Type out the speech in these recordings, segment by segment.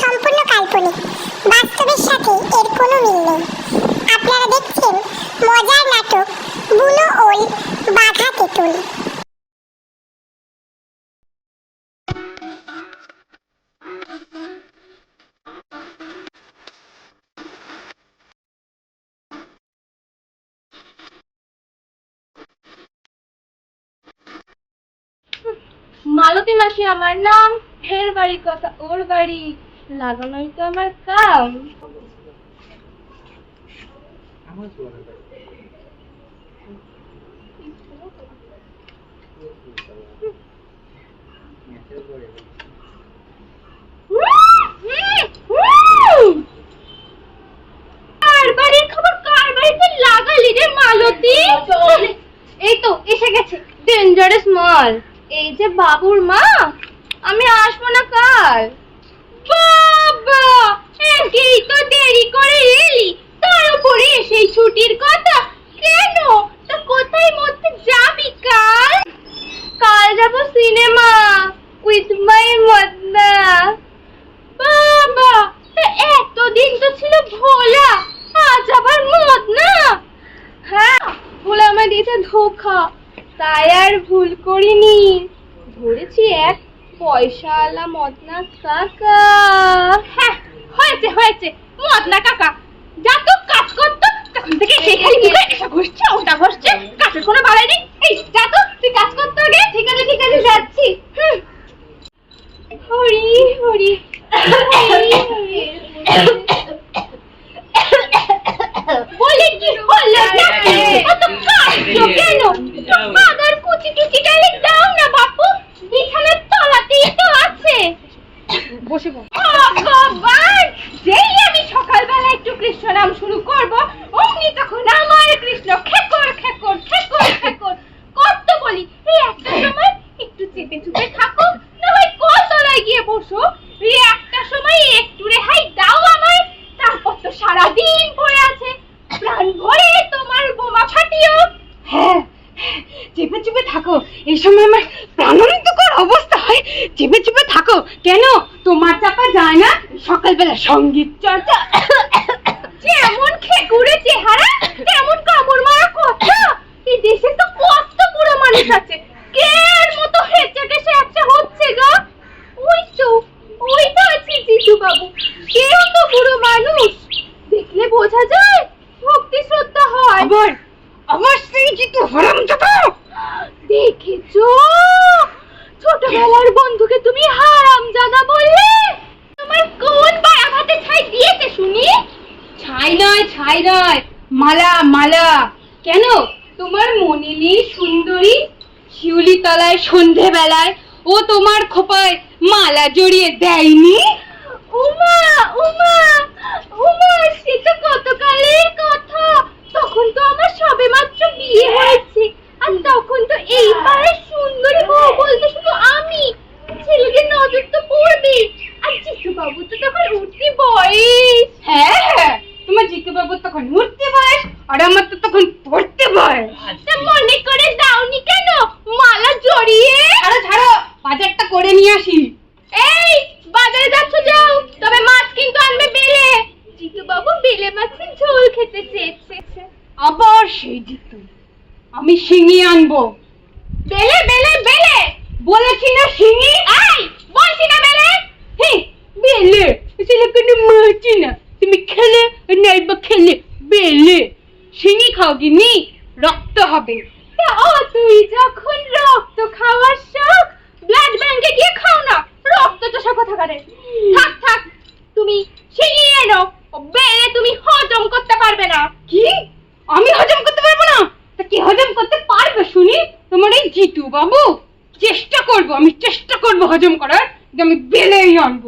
সম্পূর্ণ কাল্পনিক। বাস্তবের সাথে এর কোনো মিল নেই। আপনারা দেখছেন মজার নাটক বুনো ওল, বাঘা তেঁতুল। মালতী মাসি আমার নাম, ফের বাড়ির কথা, ওর বাড়ি। লাগানোই তো আমার কাম। এই তো, এসে গেছে। এই যে বাবুর মা, আমি আসব না কাল। বাবা একেই তো দেরি করে এলি। তার উপরে সেই ছুটির কথা। কেন? তা কোথায় মধ্যে যাবি কাল? কাল যাব সিনেমা উইথ মাই মদনা। বাবা, তা এতদিন তো ছিল ভোলা, আজ আবার মদনা? হ্যাঁ ভোলা আমায় দিয়েছে ধোকা তাই আর ভুল করিনি। ধরেছি এক পয়সাওয়ালা মদনা কাকা হ্যাঁ হয়েছে হয়েছে মদনা কাকা যা তো কাজ করতো তখন থেকে খালি মুখে এটা ঘুরছে ওটা ঘুরছে কাজের কোনো বাড়াই নেই এই যা তো তুই কাজ করতে আগে ঠিক আছে ঠিক আছে যাচ্ছি হুম। হরি হরি বলে কি কাঁদছো কেন মাদার কুচি টুচি গেলে দাও না বাপু বিছানার তলাতেই তো আছে বসে ভগবান যেই আমি সকালবেলা একটু কৃষ্ণ নাম শুরু করব অমনি তখন আমার কৃষ্ণ খেকর খেকর খেকর খেকর কত বলি এই একটা সময় একটু চেপে চুপে থাকো না হয় কলতলায় গিয়ে বসো এই একটা সময় একটু রেহাই দাও আমায় তারপর তো সারাদিন পড়ে আছে প্রাণ ভরে তোমার বোমা ফাটিও হ্যাঁ চেপে চেপে থাকো, এই সময় আমার প্রাণান্তকর অবস্থা হয় চেপে চেপে থাকো। কেন? তোমার চাপা যায় না? সকালবেলা সংগীত চর্চা। যেমন খেকুড়ে চেহারা কামড় মারা কথা এই দেশে তো মানুষ আছে। মতো হেঁচে একটা হচ্ছে ওই তো ওই তো আছে জিজু বাবু কেউ তো বুড়ো মানুষ। দেখলে বোঝা যায়, ভক্তি শ্রদ্ধা হয়। আবার আমার স্ত্রী জিতু হরাম চাপা দেখেছ? ছোটবেলার বন্ধুকে তুমি হারাম জাদা বললে তোমার কোন পাড়া ভাতে ছাই দিয়েছে শুনি? ছাই নয় ছাই নয়, মালা মালা। কেন? তোমার মনিনী সুন্দরী শিউলি তলায় সন্ধেবেলায় ও তোমার খোপায় মালা জড়িয়ে দেয়নি? উমা উমা উমা, সে তো গতকালের কথা তখন তো আমার সবে মাত্র বিয়ে হয়েছে আর তখন তো এই পাড়ার সুন্দরী বউ বলতে শুধু আমি ছেলেদের নজর তো পড়বে আর জিতু বাবু তো তখন উঠতি বয়স হ্যাঁ হ্যাঁ তোমার জিতু বাবুর তখন উঠতে বয়স আর আমার তো তখন পড়তে বয়স তা মনে করে দাওনি কেন মালা জড়িয়ে ছাড়ো ছাড়ো বাজারটা করে নিয়ে আসি এই বাজারে যাচ্ছ যাও তবে মাছ কিন্তু আনবে বেলে জিতু বাবু বেলে ঝোল খেতে চেয়েছে। আবার সেই জিতু। আমি শিঙি আনব। বেলে বেলে বেলে! বলেছি না শিঙি? এই বলছি না বেলে! হে, বেলে! আসলে কোনো মাছি না। তুমি খেলে আর নাইবা খেলে, বেলে! শিঙি খাও গিনি রক্ত হবে। ও তুই যখন রক্ত খাওয়ার শখ ব্লাড ব্যাংকে গিয়ে খাও না, রক্ত চোষা কথা কারে থাক থাক, তুমি শিঙি এনো ও বেলে তুমি হজম করতে পারবে না। কি? আমি হজম করতে পারব না? তা কি হজম করতে পারবে শুনি? তোমার এই জিতু বাবু চেষ্টা করব আমি চেষ্টা করব হজম করার। যে আমি বেলেই আনব।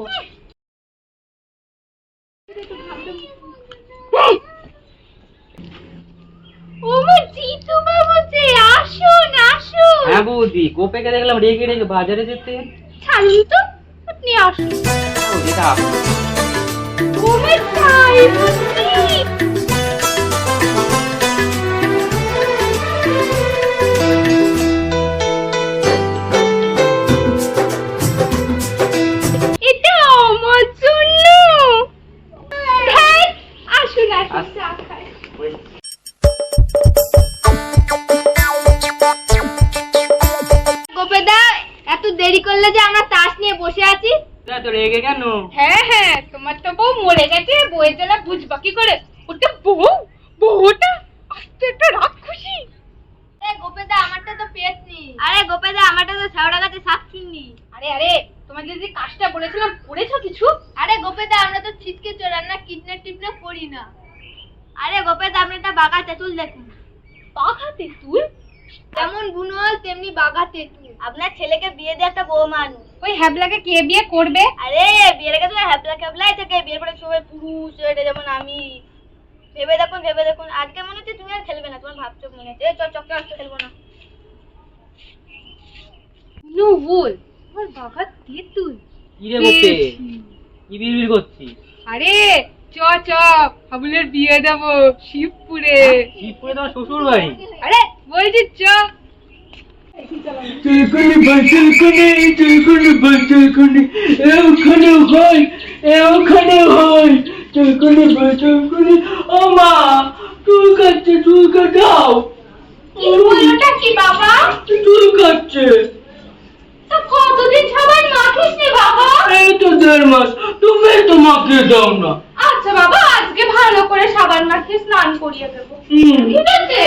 হুম, জিতু বাবু যে আসুন আসুন। হ্যাঁ বৌদি কোপেকে দেখলাম রেগে রেগে বাজারে যেতে। ছাড়ুন তো আপনি আসুন। হ্যাঁ হ্যাঁ তোমার তো বউ মরে গেছে বউয়ের জ্বালা বুঝবা কি করে? ওটা বউ বউটা আস্তে একটা রাগ খুশি গোপেদা আমারটা তো পেট নি আরে গোপেদা আমারটা তো শেওড়া গাছে শাক চুন্নি আরে আরে তোমাকে যে কাজটা বলেছিলাম করেছ কিছু? আরে গোপেদা আমরা তো ছিটকে চোর রান্না কিডন্যাপ টিপন্যাপ করি না। আরে গোপেদা আপনি একটা বাঘা তেঁতুল দেখুন। বাঘা তেঁতুল? যেমন বুনোল তেমনি বাঘা তেঁতুল আপনার ছেলেকে বিয়ে দিয়ে একটা বউ মানুষ ওই হ্যাবলাকে কে বিয়ে করবে? আরে বিয়ের আগে তো হ্যাপলা ক্যাপলাই থাকে। বিয়ের পরে সবাই পুরুষ এটা যেমন আমি। ভেবে দেখুন ভেবে দেখুন। আজকে মনে হচ্ছে তুমি আর খেলবে না তোমার ভাবছ মনে হচ্ছে। চল চক্কে আজকে খেলব না। নো বল আমার বাঘা তেঁতুল কি রে গোপে কি বিড়বিড় করছিস? আরে চ চ হাবুলের বিয়ে দেবো শিবপুরে। শিবপুরে তোমার শ্বশুর বাড়ি আরে বলছি চ। চুলকুনি ভাই চুলকুনি চুলকুনি ভাই চুলকুনি এ ওখানে হয় এ ওখানে হয়। চুলকুনি ভাই চুলকুনি ও মা চুল কাটছে চুল কাটাও। বললোটা কি বাবা? চুল কাটছে। তো কতদিন সবাই মাখিস নি বাবা? এই তো দেড় মাস তুমি তো মাকে দাও না। আচ্ছা বাবা আজকে ভালো করে সাবান মাখিয়ে স্নান করিয়ে দেবো। ঠিক আছে?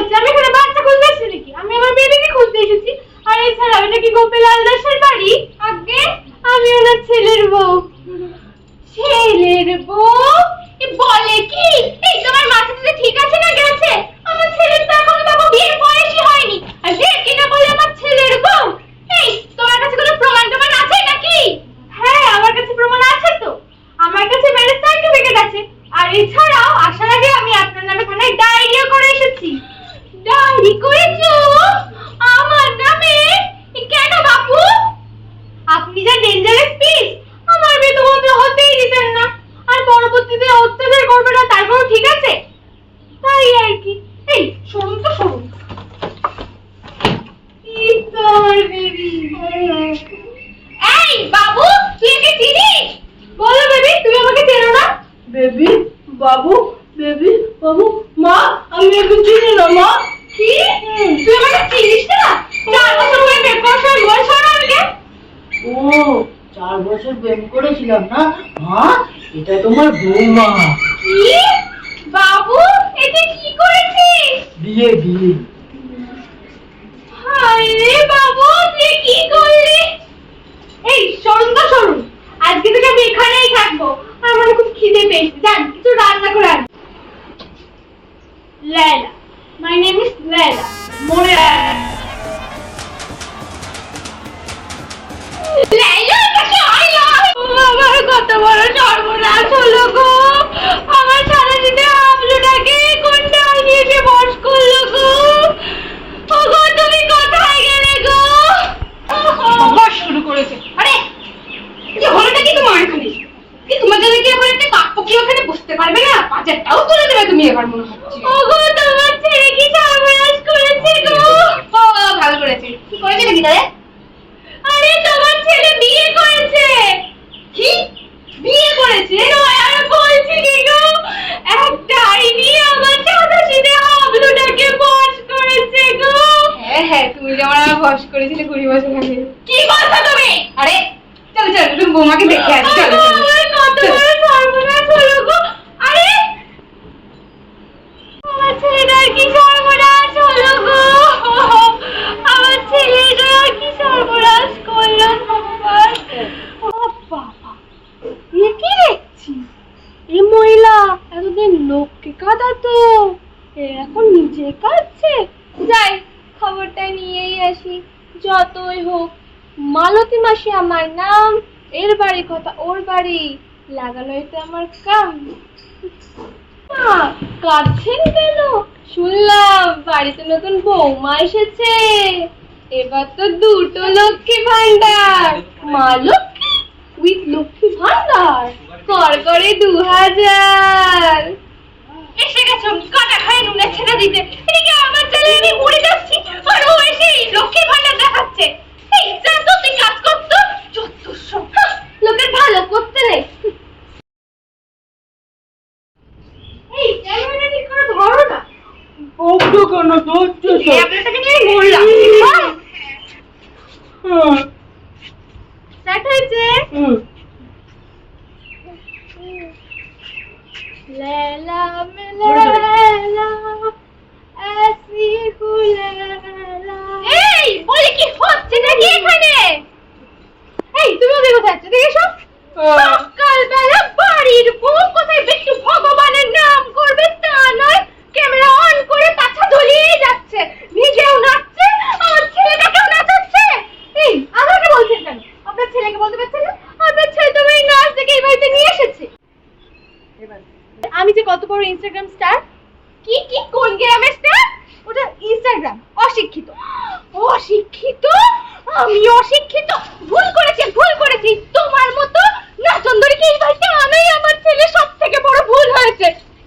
হচ্ছে আমি এখানে বাচ্চা খুঁজতে এসেছি নাকি আমি আমার বেবিকে খুঁজতে এসেছি। আর এছাড়া এটা কি গোপীলাল দাসের বাড়ি। আগে আমি ওনার ছেলের বউ। ছেলের বউ? বলে কি? এই তোমার মাথাটা ঠিক আছে না গেছে, আমার ছেলের তো এখনও বাবা বিয়ের বয়সই হয়নি। আর সে কিনা বলে আমার ছেলের বউ? এই, তোমার কাছে কোনো প্রমাণ টমাণ আছে নাকি? হ্যাঁ আমার কাছে প্রমাণ আছে তো। আমার কাছে ম্যারেজ সার্টিফিকেট আছে। আর এছাড়াও, আসার আগে আমি আপনার নামে থানায় ডায়েরিও করে এসেছি। ডায়েরি করেছ? আমার নামে? কেন বাপু? আপনি যা ডেঞ্জারাস পিস আমার বন্ধু হতেই দিতেন না। আর পরবর্তীতে অত্যাচার করবে না তারপরও ঠিক আছে? তাই আর কি। এই তো বেবি বাবু তুমি না? বেবি, বাবু বেবি, বাবু, মা, আমি চিনি না, মা। কি? তুই আমাকে চিনিস না? চার বছর ধরে প্রেম করার সময় হয় না আমাকে ও চার বছর প্রেম করেছিলাম না? মা এটা তোমার বৌমা। কি? বাবু এটা কি করেছিস? বিয়ে বিয়ে। হায় রে বাবু তুই কি করলি? এই সরুন তো সরুন। আজকে থেকে আমি এখানেই থাকব কাকপক্ষী ওখানে বসতে পারবে না বাজারটাও তুলে দেবে তুমি এবার মনে হচ্ছে। ওগো তোমার ছেলে কি সর্বনাশ করেছে গো? ও ভালো করেছে। কি করেছে নাকি তাহলে? আরে তোমার ছেলে বিয়ে করেছে। কি? বিয়ে করেছে? আর বলছি কি গো? একটা আইনি আমার চাঁদাশিতে হাবলুটাকে বশ করেছে গো। হ্যাঁ হ্যাঁ তুমি যেমন আমার বশ করেছিলে কুড়ি বছর আগে। কি বলছো তুমি? আরে চলো চলো তুমি বৌমাকে দেখে আসি চলো চলো কত বড় সর্বনাশ হলো গো আরে আমার এতদিন লোককে কাঁদাতো এখন নিজে কাঁদছে। যাই, খবরটা নিয়েই আসি। যতই হোক, মালতী মাসি আমার নাম, এর বাড়ি কথা ওর বাড়ি লাগানোই তো আমার কাম। কাঁদছেন কেন? শুনলাম বাড়িতে নতুন বৌমা এসেছে। এবার তো দুটো লক্ষ্মী ভান্ডার মা লক্ষ্মী উইথ লক্ষ্মী ভান্ডার কর করে দু হাজার এসে গেছো কাটা খায় নুনে ছেড়ে দিতে। এদিকে আমার ছেলে, আমি মরে যাচ্ছি। আর ও এসে লক্ষ্মী ভান্ডার দেখাচ্ছে। কি হচ্ছে নাকি এখানে? এই তুমি ওদের কোথায় যাচ্ছ? দেখে হ্যাঁ। সকালবেলা বাড়ির বউ কোথায়? একটু ভগবানের নাম করবে তা নয়। ক্যামেরা অন করে পাছা ঝুলিয়ে যাচ্ছে। নিজেও নাচছে আমার ছেলেটাকেও নাচাচ্ছে। এই আমাকে বলছেন কেন? আপনার ছেলেকে বলতে পারছেন না? আপনার ছেলে তো এই নাচ দেখে এই বাড়িতে নিয়ে এসেছে। আমি যে কত বড় ইনস্টাগ্রাম স্টার কি কি কোন গ্রামের স্টার ওটা ইনস্টাগ্রাম অশিক্ষিত। অশিক্ষিত? আমি অশিক্ষিত। ভুল করেছি ভুল করেছি। তোমার মতো না, চন্দরীকে এই বাড়িতে আনাই আমার ছেলে সব থেকে বড় ভুল হয়েছে।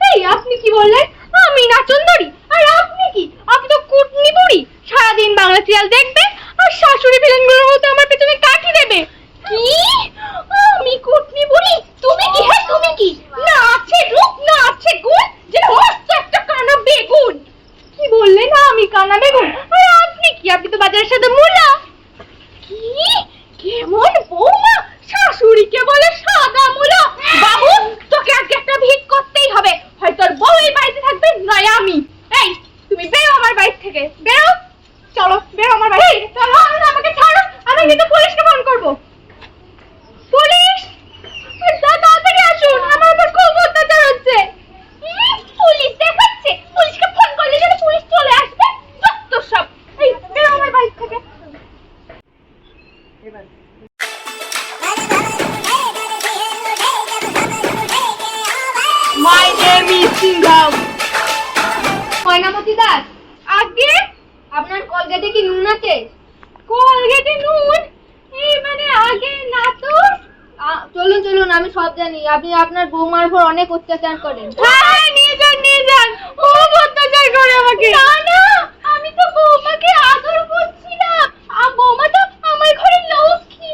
এই, আপনি কি বললেন? আমি না, চন্দরী? আর আপনি কি? আপনি তো কুটনি বুড়ি। সারাদিন বাংলা সিরিয়াল দেখবে আর শাশুড়ি ভিলেনগুলোর মতো আমার পেছনে কাঠি দেবে। কি? আমি কুটনি বুড়ি? তুমি কি? হ্যাঁ তুমি কি? না আছে রূপ, না আছে গুণ যে মস্ত একটা কানা বেগুন। কি বললেন? আমি কানা বেগুন? কি আপনি তো বাজারের সাথে মূলা? কি? কেমন বৌমা? শাশুড়িকে বলে সাদা মূলা। বাবু তোকে আজকে একটা ভিক করতেই হবে। হয় তোর বউ এই বাড়িতে থাকবে নয় আমি। এই তুমি বেরো আমার বাড়ি থেকে। বেরো। চলো বেরো আমার বাড়ি থেকে। চলো আমাকে ছাড়ো। আমি কিন্তু পুলিশকে ফোন করব। আপনি আপনার বৌমার উপর অনেক অত্যাচার করেন। হ্যাঁ নিয়ে যান নিয়ে যান। ও অত্যাচার করে আমাকে। না না আমি তো বৌমাকে আদর করছিলাম আর বৌমা তো আমার ঘরে লক্ষ্মী।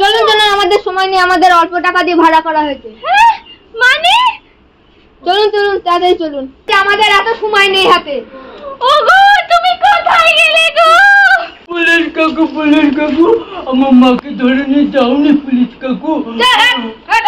চলুন চলুন আমাদের সময় নেই আমাদের অল্প টাকা দিয়ে ভাড়া করা হয়েছে। হ্যাঁ মানে? চলুন চলুন তাড়াতাড়ি চলুন। আমাদের এত সময় নেই হাতে। ওগো তুমি কোথায় গেলে গো? পুলিশ কাকু পুলিশ কাকু আমার মাকে ধরে নিয়ে যাওনি পুলিশ কাকু।